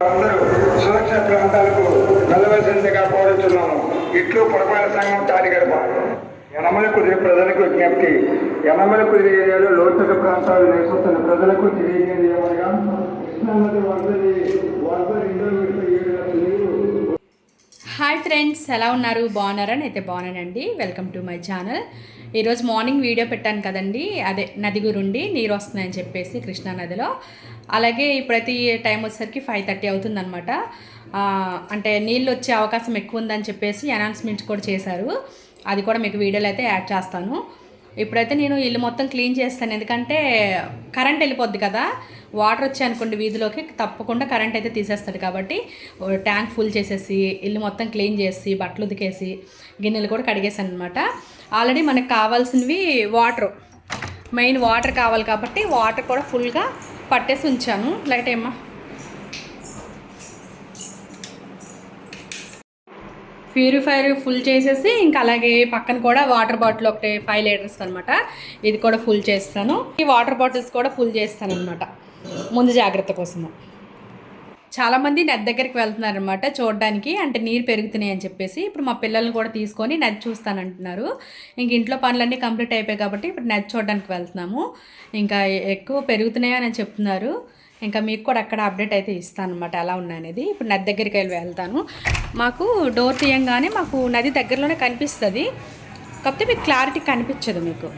అందరూ సురక్షిత ప్రాంతాలకు వెళ్ళవలసిందిగా కోరుతున్నాము ఇట్లు పురపాలక సంఘం తాడిగడప యనమల కుదిరి ప్రజలకు విజ్ఞప్తి. యనమల కుదిరి ఏరియాలో లోతట్టు ప్రాంతాలు నివసిస్తున్న ప్రజలకు తెలియజేది ఏమనగా కృష్ణానది వరదలి వరద రెండో హాయ్ ఫ్రెండ్స్ ఎలా ఉన్నారు? బాగున్నారని అయితే బాగున్నానండి. వెల్కమ్ టు మై ఛానల్ ఈరోజు మార్నింగ్ వీడియో పెట్టాను కదండి. అదే నది గురుండి నీరు వస్తుందని చెప్పేసి కృష్ణా నదిలో. అలాగే ఇప్పుడైతే టైం వచ్చేసరికి ఫైవ్ థర్టీ అవుతుందన్నమాట. అంటే నీళ్ళు వచ్చే అవకాశం ఎక్కువ ఉందని చెప్పేసి అనౌన్స్మెంట్ కూడా చేశారు. అది కూడా మీకు వీడియోలో అయితే యాడ్ చేస్తాను. ఇప్పుడైతే నేను ఇల్లు మొత్తం క్లీన్ చేస్తాను. ఎందుకంటే కరెంట్ వెళ్ళిపోద్ది కదా. వాటర్ వచ్చాయి అనుకోండి వీధిలోకి తప్పకుండా కరెంట్ అయితే తీసేస్తాడు కాబట్టి ట్యాంక్ ఫుల్ చేసేసి ఇల్లు మొత్తం క్లీన్ చేసి బట్టలు ఉతికేసి గిన్నెలు కూడా కడిగేసాను అనమాట ఆల్రెడీ మనకు కావాల్సినవి వాటర్ మెయిన్ వాటర్ కావాలి కాబట్టి వాటర్ కూడా ఫుల్గా పట్టేసి ఉంచాను. లైట్ ఏమ్మా? ప్యూరిఫైర్ ఫుల్ చేసేసి ఇంకా అలాగే పక్కన కూడా వాటర్ బాటిల్ ఒకటి ఫైవ్ లీటర్స్ అనమాట ఇది కూడా ఫుల్ చేస్తాను. ఈ వాటర్ బాటిల్స్ కూడా ఫుల్ చేస్తాను అనమాట ముందు జాగ్రత్త కోసము. చాలామంది నది దగ్గరికి వెళ్తున్నారు అనమాట చూడడానికి. అంటే నీరు పెరుగుతున్నాయి అని చెప్పేసి. ఇప్పుడు మా పిల్లల్ని కూడా తీసుకొని నది చూస్తానంటున్నారు. ఇంక ఇంట్లో పనులన్నీ కంప్లీట్ అయిపోయాయి కాబట్టి ఇప్పుడు నది చూడడానికి వెళ్తున్నాము. ఇంకా ఎక్కువ పెరుగుతున్నాయని అని చెప్తున్నారు. ఇంకా మీకు కూడా అక్కడ అప్డేట్ అయితే ఇస్తాను అనమాట ఎలా ఉన్నాయనేది. ఇప్పుడు నది దగ్గరికి వెళ్ళి వెళ్తాను. మాకు డోర్ తీయంగానే మాకు నది దగ్గరలోనే కనిపిస్తుంది. కాకపోతే మీకు క్లారిటీ కనిపించదు మీకు.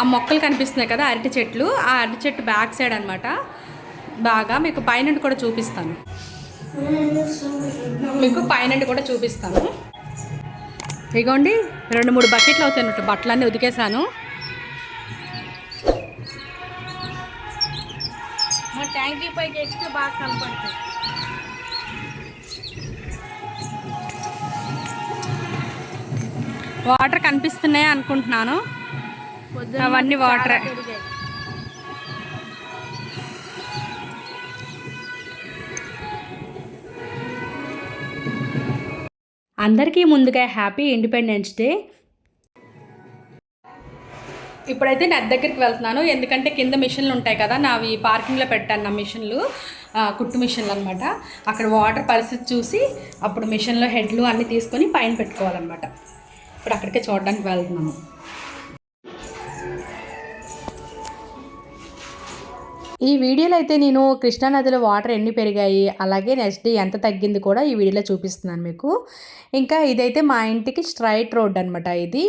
ఆ మొక్కలు కనిపిస్తున్నాయి కదా అరటి చెట్లు. ఆ అరటి చెట్టు బ్యాక్ సైడ్ అనమాట బాగా మీకు పైన కూడా చూపిస్తాను. మీకు పైన కూడా చూపిస్తాను. ఇగోండి రెండు మూడు బకెట్లు అవుతాయి బట్టలన్నీ ఉతికేసాను ట్యాంకీ పైకి ఎక్కితే బాగా కనపడుతుంది. వాటర్ కనిపిస్తున్నాయి అనుకుంటున్నాను. అవన్నీ వాటరే. అందరికీ ముందుగా హ్యాపీ ఇండిపెండెన్స్ డే. ఇప్పుడైతే నేను దగ్గరికి వెళ్తున్నాను. ఎందుకంటే కింద మిషన్లు ఉంటాయి కదా నావి పార్కింగ్లో పెట్టాను నా మిషన్లు. కుట్టు మిషన్లు అనమాట అక్కడ వాటర్ పరిస్థితి చూసి అప్పుడు మిషన్లో హెడ్లు అన్నీ తీసుకొని పైన పెట్టుకోవాలన్నమాట. ఇప్పుడు అక్కడికే చూడడానికి వెళ్తున్నాము ఈ వీడియోలో అయితే నేను కృష్ణానదిలో వాటర్ ఎన్ని పెరిగాయి అలాగే నెక్స్ట్ డే ఎంత తగ్గింది కూడా ఈ వీడియోలో చూపిస్తున్నాను మీకు. ఇంకా ఇదైతే మా ఇంటికి స్ట్రైట్ రోడ్ అనమాట ఇది.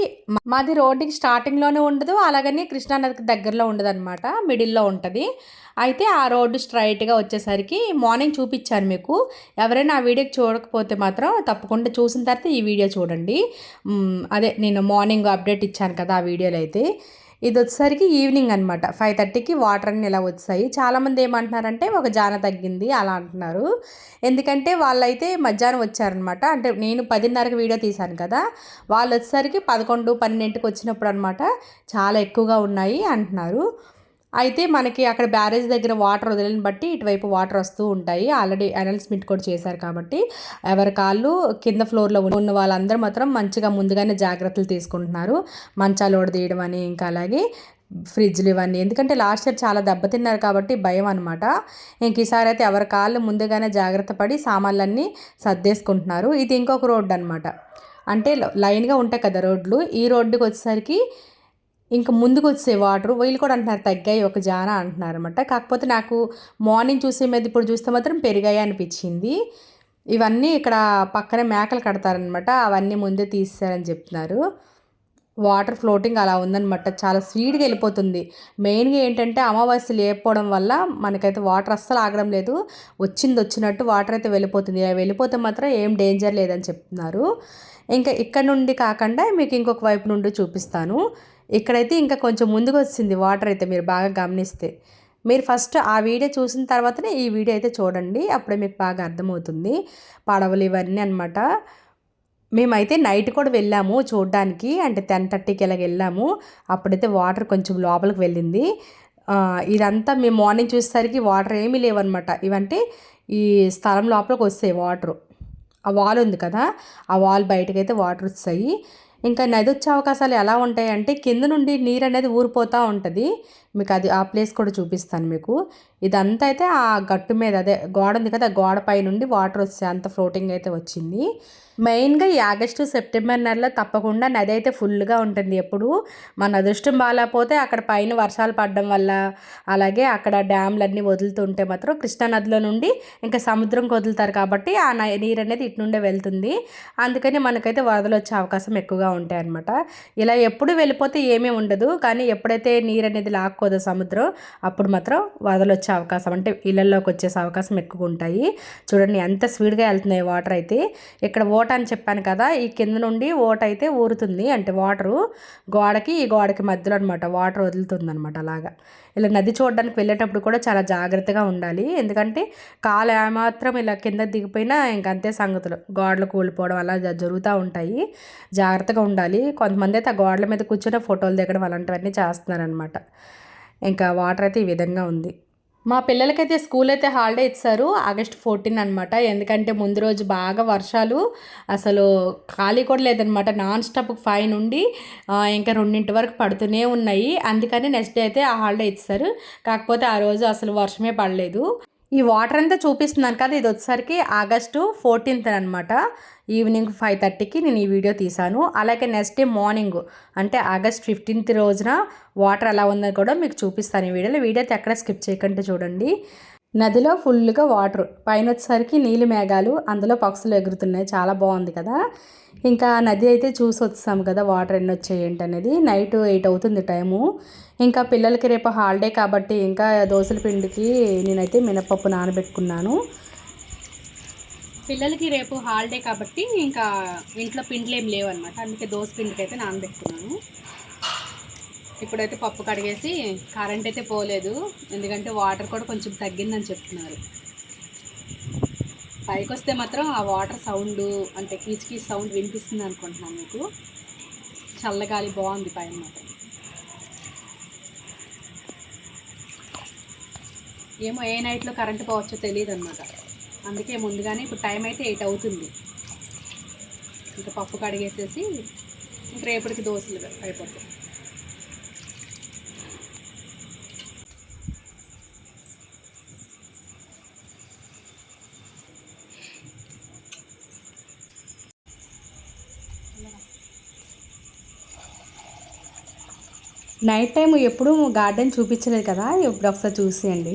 మాది రోడ్డుకి స్టార్టింగ్లోనే ఉండదు అలాగనే కృష్ణానదికి దగ్గరలో ఉండదు అనమాట మిడిల్లో ఉంటుంది. అయితే ఆ రోడ్డు స్ట్రైట్గా వచ్చేసరికి మార్నింగ్ చూపించాను మీకు. ఎవరైనా ఆ వీడియోకి చూడకపోతే మాత్రం తప్పకుండా చూసిన తర్వాత ఈ వీడియో చూడండి. అదే నేను మార్నింగ్ అప్డేట్ ఇచ్చాను కదా ఆ వీడియోలో అయితే. ఇది వచ్చేసరికి ఈవినింగ్ అనమాట ఫైవ్ థర్టీకి వాటర్ అన్ని ఇలా వచ్చాయి. చాలామంది ఏమంటున్నారంటే ఒక జాన తగ్గింది అలా అంటున్నారు. ఎందుకంటే వాళ్ళైతే మధ్యాహ్నం వచ్చారనమాట అంటే నేను పదిన్నరకు వీడియో తీశాను కదా. వాళ్ళు వచ్చేసరికి పదకొండు పన్నెండుకి వచ్చినప్పుడు అనమాట చాలా ఎక్కువగా ఉన్నాయి అంటున్నారు. అయితే మనకి అక్కడ బ్యారేజ్ దగ్గర వాటర్ వదిలిన బట్టి ఇటువైపు వాటర్ వస్తూ ఉంటాయి. ఆల్రెడీ అనౌన్స్మెంట్ కూడా చేశారు కాబట్టి ఎవరి కాళ్ళు కింద ఫ్లోర్లో ఉన్న వాళ్ళందరూ మాత్రం మంచిగా ముందుగానే జాగ్రత్తలు తీసుకుంటున్నారు. మంచాలు ఓడదీయడం అని ఇంకా అలాగే ఫ్రిడ్జ్లు ఇవన్నీ. ఎందుకంటే లాస్ట్ ఇయర్ చాలా దెబ్బతిన్నారు కాబట్టి భయం అనమాట ఇంక ఈసారి అయితే ఎవరి కాళ్ళు ముందుగానే జాగ్రత్త పడి సామాన్లన్నీ సర్దేసుకుంటున్నారు. ఇది ఇంకొక రోడ్డు అనమాట అంటే లైన్గా ఉంటాయి కదా రోడ్లు. ఈ రోడ్డుకి వచ్చేసరికి ఇంకా ముందుకు వచ్చే వాటర్ వీళ్ళు కూడా అంటున్నారు తగ్గాయి ఒక జాన అంటున్నారు అనమాట కాకపోతే నాకు మార్నింగ్ చూసే మీద ఇప్పుడు చూస్తే మాత్రం పెరిగాయి అనిపించింది. ఇవన్నీ ఇక్కడ పక్కనే మేకలు కడతారనమాట అవన్నీ ముందే తీస్తారని చెప్తున్నారు. వాటర్ ఫ్లోటింగ్ అలా ఉందన్నమాట చాలా స్పీడ్గా వెళ్ళిపోతుంది. మెయిన్గా ఏంటంటే అమావాస్య లేకపోవడం వల్ల మనకైతే వాటర్ అస్సలు ఆగడం లేదు. వచ్చింది వచ్చినట్టు వాటర్ అయితే వెళ్ళిపోతుంది. ఇలా వెళ్ళిపోతే మాత్రం ఏం డేంజర్ లేదని చెప్తున్నారు. ఇంకా ఇక్కడ నుండి కాకుండా మీకు ఇంకొక వైపు నుండి చూపిస్తాను. ఇక్కడైతే ఇంకా కొంచెం ముందుకు వచ్చింది వాటర్ అయితే మీరు బాగా గమనిస్తే. మీరు ఫస్ట్ ఆ వీడియో చూసిన తర్వాతనే ఈ వీడియో అయితే చూడండి అప్పుడే మీకు బాగా అర్థమవుతుంది. పడవలు ఇవన్నీ అనమాట మేమైతే నైట్ కూడా వెళ్ళాము చూడడానికి అంటే టెన్ థర్టీకి ఇలాగ వెళ్ళాము అప్పుడైతే వాటర్ కొంచెం లోపలికి వెళ్ళింది. ఇదంతా మేము మార్నింగ్ చూసేసరికి వాటర్ ఏమీ లేవన్నమాట. ఇవంటే ఈ స్థలం లోపలికి వస్తాయి వాటర్ ఆ వాల్ ఉంది కదా ఆ వాల్ బయటకైతే వాటర్ వస్తాయి. ఇంకా నది వచ్చే అవకాశాలు ఎలా ఉంటాయి అంటే కింద నుండి నీరు అనేది ఊరిపోతూ ఉంటుంది. మీకు అది ఆ ప్లేస్ కూడా చూపిస్తాను మీకు. ఇదంతా అయితే ఆ గట్టు మీద అదే గోడ ఉంది కదా ఆ గోడ పై నుండి వాటర్ వచ్చే అంత ఫ్లోటింగ్ అయితే వచ్చింది. మెయిన్గా ఈ ఆగస్టు సెప్టెంబర్ నెలలో తప్పకుండా నది అయితే ఫుల్గా ఉంటుంది ఎప్పుడు. మన అదృష్టం బాగాలేకపోతే అక్కడ పైన వర్షాలు పడడం వల్ల అలాగే అక్కడ డ్యామ్లన్నీ వదులుతుంటే మాత్రం కృష్ణా నదిలో నుండి ఇంకా సముద్రంకి వదులుతారు కాబట్టి ఆ న- నీరు అనేది ఇటు నుండే వెళ్తుంది. అందుకని మనకైతే వరదలు వచ్చే అవకాశం ఎక్కువగా ఉంటాయి అన్నమాట ఇలా ఎప్పుడు వెళ్ళిపోతే ఏమీ ఉండదు. కానీ ఎప్పుడైతే నీరు అనేది లాక్కు లాక్కోదో సముద్రం అప్పుడు మాత్రం వరదలు వచ్చే అవకాశం అంటే ఇళ్ళల్లోకి వచ్చేసే అవకాశం ఎక్కువ ఉంటాయి. చూడండి ఎంత స్పీడ్గా వెళ్తున్నాయి వాటర్ అయితే. ఇక్కడ ఓట అని చెప్పాను కదా ఈ కింద నుండి ఓట అయితే ఊరుతుంది. అంటే వాటరు గోడకి ఈ గోడకి మధ్యలో అనమాట వాటర్ వదులుతుంది అనమాట అలాగా. ఇలా నది చూడడానికి వెళ్ళేటప్పుడు కూడా చాలా జాగ్రత్తగా ఉండాలి. ఎందుకంటే కాలు ఏమాత్రం ఇలా కింద దిగిపోయినా ఇంక అంతే సంగతులు. గోడలు కూలిపోవడం అలా జరుగుతూ ఉంటాయి. జాగ్రత్తగా ఉండాలి. కొంతమంది అయితే ఆ గోడల మీద కూర్చొని ఫోటోలు దిగడం అలాంటివన్నీ చేస్తున్నారనమాట ఇంకా వాటర్ అయితే ఈ విధంగా ఉంది. మా పిల్లలకైతే స్కూల్ అయితే హాలిడే ఇచ్చారు. ఆగస్ట్ ఫోర్టీన్ అనమాట ఎందుకంటే ముందు రోజు బాగా వర్షాలు. అసలు ఖాళీ కూడా లేదనమాట నాన్ స్టాప్ ఫైవ్ నుండి ఇంకా రెండింటి వరకు పడుతూనే ఉన్నాయి. అందుకని నెక్స్ట్ డే అయితే ఆ హాలిడే ఇచ్చారు. కాకపోతే ఆ రోజు అసలు వర్షమే పడలేదు. ఈ వాటర్ అంతా చూపిస్తున్నాను కదా ఇది వచ్చేసరికి ఆగస్టు ఫోర్టీన్త్ అనమాట ఈవినింగ్ ఫైవ్ థర్టీకి నేను ఈ వీడియో తీశాను. అలాగే నెక్స్ట్ డే మార్నింగ్ అంటే ఆగస్ట్ ఫిఫ్టీన్త్ రోజున వాటర్ ఎలా ఉందని కూడా మీకు చూపిస్తాను ఈ వీడియోలో. వీడియో అయితే ఎక్కడ స్కిప్ చేయకుండా చూడండి. నదిలో ఫుల్గా వాటర్ పైన వచ్చేసరికి నీళ్ళు మేఘాలు అందులో పక్షులు ఎగురుతున్నాయి. చాలా బాగుంది కదా. ఇంకా నది అయితే చూసి వచ్చాము కదా వాటర్ ఎన్ని వచ్చాయి అనేది. నైట్ ఎయిట్ అవుతుంది టైము. ఇంకా పిల్లలకి రేపు హాలిడే కాబట్టి ఇంకా దోశల పిండికి నేనైతే మినపప్పు నానబెట్టుకున్నాను. పిల్లలకి రేపు హాలిడే కాబట్టి ఇంకా ఇంట్లో పిండిలు ఏం లేవు అనమాట అందుకే దోశ పిండికి అయితే నానబెట్టుకున్నాను. ఇప్పుడైతే పప్పు కడిగేసి కరెంట్ అయితే పోలేదు. ఎందుకంటే వాటర్ కూడా కొంచెం తగ్గిందని చెప్తున్నారు. పైకి వస్తే మాత్రం ఆ వాటర్ సౌండ్ అంటే కీచ్ కీచ్ సౌండ్ వినిపిస్తుంది అనుకుంటున్నాను మీకు. చల్లగాలి బాగుంది పైన మాత్రం. ఏమో ఏ నైట్లో కరెంట్ పోవచ్చో తెలియదు అనమాట అందుకే ముందుగానే ఇప్పుడు టైం అయితే ఎయిట్ అవుతుంది. ఇంకా పప్పు కడిగేసేసి ఇంకా రేపటికి దోశలు అయిపోతాయి. నైట్ టైం ఎప్పుడు గార్డెన్ చూపించలేదు కదా? ఇప్పుడు ఒకసారి చూసేయండి.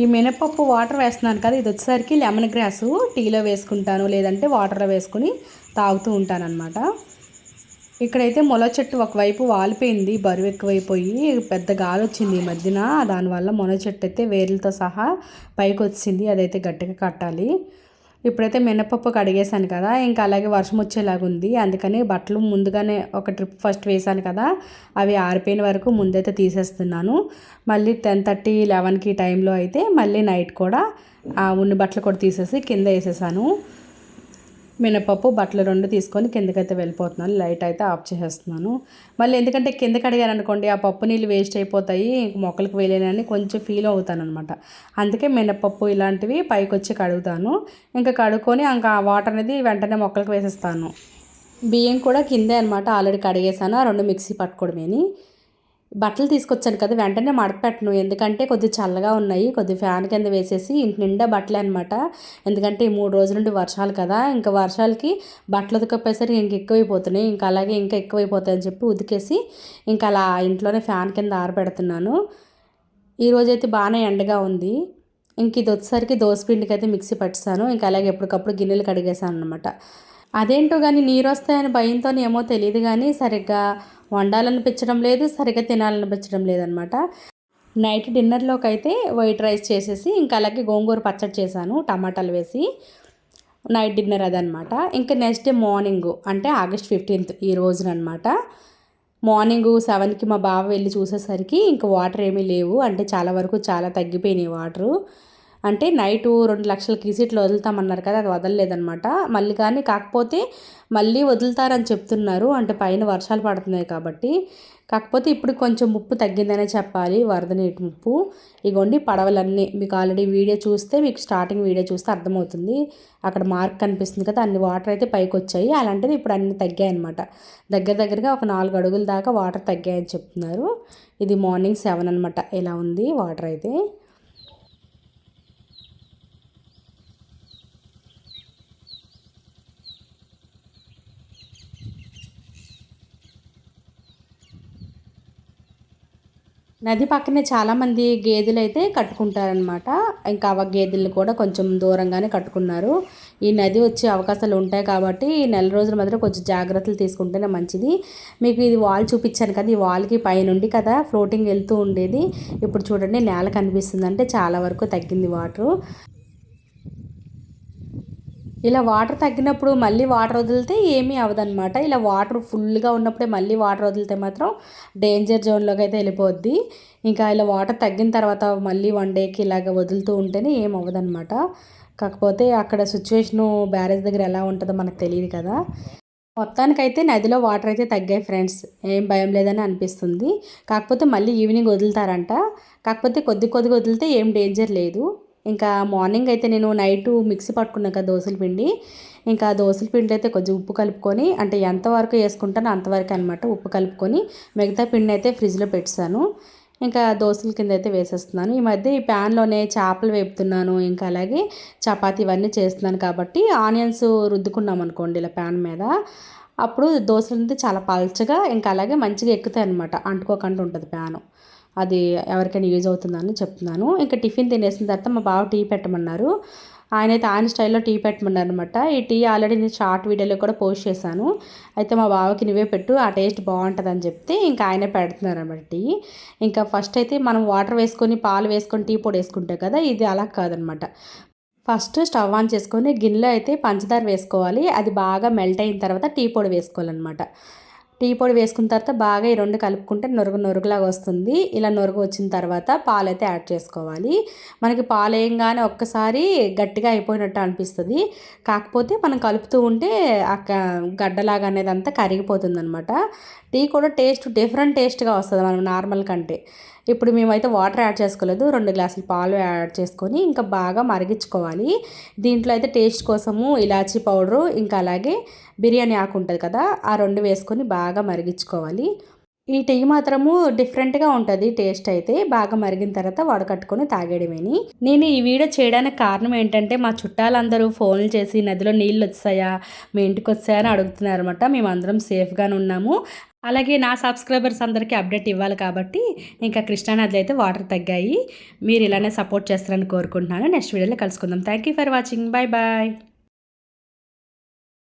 ఈ మినపప్పు వాటర్ వేస్తున్నాను కదా ఇది వచ్చేసరికి లెమన్ గ్రాస్ టీలో వేసుకుంటాను లేదంటే వాటర్లో వేసుకుని తాగుతూ ఉంటానన్నమాట. ఇక్కడైతే మొల చెట్టు ఒకవైపు వాలిపోయింది బరువు ఎక్కువైపోయి పెద్ద గాలి వచ్చింది ఈ మధ్యన. దానివల్ల మొల చెట్టు అయితే వేర్లతో సహా పైకి వచ్చింది అదైతే గట్టిగా కట్టాలి. ఇప్పుడైతే మినపప్పు కడిగేశాను కదా ఇంకా అలాగే వర్షం వచ్చేలాగా ఉంది. అందుకని బట్టలు ముందుగానే ఒక ట్రిప్ ఫస్ట్ వేసాను కదా అవి ఆరిపోయిన వరకు ముందైతే తీసేస్తున్నాను. మళ్ళీ టెన్ థర్టీ లెవెన్కి టైంలో అయితే మళ్ళీ నైట్ కూడా ఆ ఉన్ని బట్టలు కూడా తీసేసి కింద వేసేసాను. మినపప్పు బట్టలు రెండు తీసుకొని కిందకైతే వెళ్ళిపోతున్నాను. లైట్ అయితే ఆఫ్ చేసేస్తున్నాను. మళ్ళీ ఎందుకంటే కింద కడిగాను అనుకోండి ఆ పప్పు నీళ్ళు వేస్ట్ అయిపోతాయి ఇంక మొక్కలకు వేయలేనని కొంచెం ఫీల్ అవుతాను అనమాట అందుకే మినపప్పు ఇలాంటివి పైకి వచ్చి కడుగుతాను. ఇంకా కడుక్కొని ఇంకా ఆ వాటర్ అనేది వెంటనే మొక్కలకు వేసేస్తాను. బియ్యం కూడా కిందే అనమాట ఆల్రెడీ కడిగేసాను ఆ రెండు మిక్సీ పట్టుకోవడమేని. బట్టలు తీసుకొచ్చాను కదా వెంటనే మడపెట్టను ఎందుకంటే కొద్ది చల్లగా ఉన్నాయి కొద్ది ఫ్యాన్ కింద వేసేసి ఇంటి నిండా బట్టలే అనమాట ఎందుకంటే ఈ మూడు రోజుల నుండి వర్షాలు కదా ఇంకా వర్షాలకి బట్టలు ఉతికపోయేసరికి ఇంక ఎక్కువైపోతున్నాయి. ఇంకా అలాగే ఇంకా ఎక్కువైపోతాయని చెప్పి ఉతికేసి ఇంకా అలా ఇంట్లోనే ఫ్యాన్ కింద ఆరబెడుతున్నాను. ఈరోజైతే బాగానే ఎండగా ఉంది. ఇంక ఇది వచ్చేసరికి దోసపిండికి అయితే మిక్సీ పట్టిస్తాను. ఇంకా అలాగే ఎప్పటికప్పుడు గిన్నెలు కడిగేసాను అనమాట అదేంటో కానీ నీరు వస్తాయని భయంతో ఏమో తెలియదు కానీ సరిగ్గా వండాలనిపించడం లేదు సరిగ్గా తినాలనిపించడం లేదనమాట. నైట్ డిన్నర్లోకి అయితే వైట్ రైస్ చేసేసి ఇంకా అలాగే గోంగూర పచ్చడి చేశాను టమాటాలు వేసి. నైట్ డిన్నర్ అదనమాట. ఇంకా నెక్స్ట్ డే మార్నింగ్ అంటే ఆగస్ట్ ఫిఫ్టీన్త్ ఈ రోజుననమాట. మార్నింగు మార్నింగ్ సెవెన్కి మా బావ వెళ్ళి చూసేసరికి ఇంకా వాటర్ ఏమీ లేవు అంటే చాలా వరకు చాలా తగ్గిపోయినాయి వాటరు. అంటే నైటు రెండు లక్షల కీసీట్లు వదులుతామన్నారు కదా అది వదలలేదనమాట మళ్ళీ కానీ కాకపోతే మళ్ళీ వదులుతారని చెప్తున్నారు. అంటే పైన వర్షాలు పడుతున్నాయి కాబట్టి. కాకపోతే ఇప్పుడు కొంచెం ముప్పు తగ్గిందనే చెప్పాలి వరద నీటి ముప్పు ఇగోండి పడవలన్నీ. మీకు ఆల్రెడీ వీడియో చూస్తే మీకు స్టార్టింగ్ వీడియో చూస్తే అర్థమవుతుంది. అక్కడ మార్క్ కనిపిస్తుంది కదా అన్ని వాటర్ అయితే పైకి వచ్చాయి అలాంటిది ఇప్పుడు అన్ని తగ్గాయి అనమాట దగ్గర దగ్గరగా ఒక నాలుగు అడుగుల దాకా వాటర్ తగ్గాయని చెప్తున్నారు. ఇది మార్నింగ్ సెవెన్ అనమాట ఇలా ఉంది వాటర్ అయితే? నది పక్కనే చాలామంది గేదెలు అయితే కట్టుకుంటారనమాట ఇంకా ఆ గేదెలు కూడా కొంచెం దూరంగానే కట్టుకున్నారు. ఈ నది వచ్చే అవకాశాలు ఉంటాయి కాబట్టి ఈ నెల రోజుల మాత్రం కొంచెం జాగ్రత్తలు తీసుకుంటేనే మంచిది. మీకు ఇది వాల్ చూపించాను కదా ఈ వాల్కి పైనుండి కదా ఫ్లోటింగ్ వెళ్తూ ఉండేది. ఇప్పుడు చూడండి నేల కనిపిస్తుంది అంటే చాలా వరకు తగ్గింది వాటరు. ఇలా వాటర్ తగ్గినప్పుడు మళ్ళీ వాటర్ వదిలితే ఏమీ అవదనమాట ఇలా వాటర్ ఫుల్గా ఉన్నప్పుడే మళ్ళీ వాటర్ వదిలితే మాత్రం డేంజర్ జోన్లోకి అయితే వెళ్ళిపోద్ది. ఇంకా ఇలా వాటర్ తగ్గిన తర్వాత మళ్ళీ వన్ డేకి ఇలాగ వదులుతూ ఉంటేనే ఏం అవ్వదనమాట కాకపోతే అక్కడ సిచ్యువేషను బ్యారేజ్ దగ్గర ఎలా ఉంటుందో మనకు తెలియదు కదా. మొత్తానికైతే నదిలో వాటర్ అయితే తగ్గాయి ఫ్రెండ్స్. ఏం భయం లేదని అనిపిస్తుంది. కాకపోతే మళ్ళీ ఈవినింగ్ వదులుతారంట. కాకపోతే కొద్ది కొద్దిగా వదిలితే ఏం డేంజర్ లేదు. ఇంకా మార్నింగ్ అయితే నేను నైట్ మిక్సీ పట్టుకున్నాక దోశల పిండి. ఇంకా దోశల పిండి అయితే కొంచెం ఉప్పు కలుపుకొని అంటే ఎంతవరకు వేసుకుంటానో అంతవరకు అనమాట ఉప్పు కలుపుకొని మిగతా పిండి అయితే ఫ్రిడ్జ్లో పెట్టాను ఇంకా దోశల కింద అయితే వేసేస్తున్నాను. ఈ మధ్య ఈ ప్యాన్లోనే చేపలు వేపుతున్నాను ఇంకా అలాగే చపాతి ఇవన్నీ చేస్తున్నాను కాబట్టి ఆనియన్స్ రుద్దుకున్నాం అనుకోండి ఇలా ప్యాన్ మీద. అప్పుడు దోశలు అయితే చాలా పల్చగా ఇంకా అలాగే మంచిగా ఎక్కుతాయి అనమాట అంటుకోకుండా ఉంటుంది ప్యాను. అది ఎవరికైనా యూజ్ అవుతుందని చెప్తున్నాను. ఇంకా టిఫిన్ తినేసిన తర్వాత మా బావ టీ పెట్టమన్నారు. ఆయన అయితే ఆయన స్టైల్లో టీ పెట్టమన్నారు అనమాట ఈ టీ ఆల్రెడీ నేను షార్ట్ వీడియోలో కూడా పోస్ట్ చేశాను. అయితే మా బావకి నువ్వే పెట్టు ఆ టేస్ట్ బాగుంటుంది అని చెప్తే ఇంకా ఆయనే పెడుతున్నారు అనమాట టీ. ఇంకా ఫస్ట్ అయితే మనం వాటర్ వేసుకొని పాలు వేసుకొని టీ పొడి వేసుకుంటే కదా ఇది అలా కాదనమాట ఫస్ట్ స్టవ్ ఆన్ చేసుకొని గిన్నెలో అయితే పంచదార వేసుకోవాలి. అది బాగా మెల్ట్ అయిన తర్వాత టీ పొడి వేసుకోవాలన్నమాట. టీ పొడి వేసుకున్న తర్వాత బాగా ఈ రెండు కలుపుకుంటే నొరుగు నొరుగులాగా వస్తుంది. ఇలా నొరుగు వచ్చిన తర్వాత పాలు అయితే యాడ్ చేసుకోవాలి. మనకి పాలు వేయంగానే ఒక్కసారి గట్టిగా అయిపోయినట్టు అనిపిస్తుంది. కాకపోతే మనం కలుపుతూ ఉంటే ఆ గడ్డలాగా అనేది అంతా కరిగిపోతుంది అనమాట టీ కూడా టేస్ట్ డిఫరెంట్ టేస్ట్గా వస్తుంది మనం నార్మల్ కంటే. ఇప్పుడు మేమైతే వాటర్ యాడ్ చేసుకోలేదు రెండు గ్లాసులు పాలు యాడ్ చేసుకొని ఇంకా బాగా మరిగించుకోవాలి. దీంట్లో అయితే టేస్ట్ కోసము ఇలాచీ పౌడరు ఇంకా అలాగే బిర్యానీ ఆకు ఉంటుంది కదా ఆ రెండు వేసుకొని బాగా మరిగించుకోవాలి. ఈ టీ మాత్రము డిఫరెంట్గా ఉంటుంది టేస్ట్ అయితే బాగా మరిగిన తర్వాత వడకట్టుకొని తాగేయడమేని. నేను ఈ వీడియో చేయడానికి కారణం ఏంటంటే మా చుట్టాలందరూ ఫోన్లు చేసి నదిలో నీళ్ళు వచ్చాయా మీ ఇంటికి వచ్చాయా అని అడుగుతున్నారు అనమాట మేమందరం సేఫ్గానే ఉన్నాము. అలాగే నా సబ్స్క్రైబర్స్ అందరికీ అప్డేట్ ఇవ్వాలి కాబట్టి ఇంకా కృష్ణానదిలో అయితే వాటర్ తగ్గాయి. మీరు ఇలానే సపోర్ట్ చేస్తారని కోరుకుంటున్నాను. నెక్స్ట్ వీడియోలో కలుసుకుందాం. Thank you for watching bye bye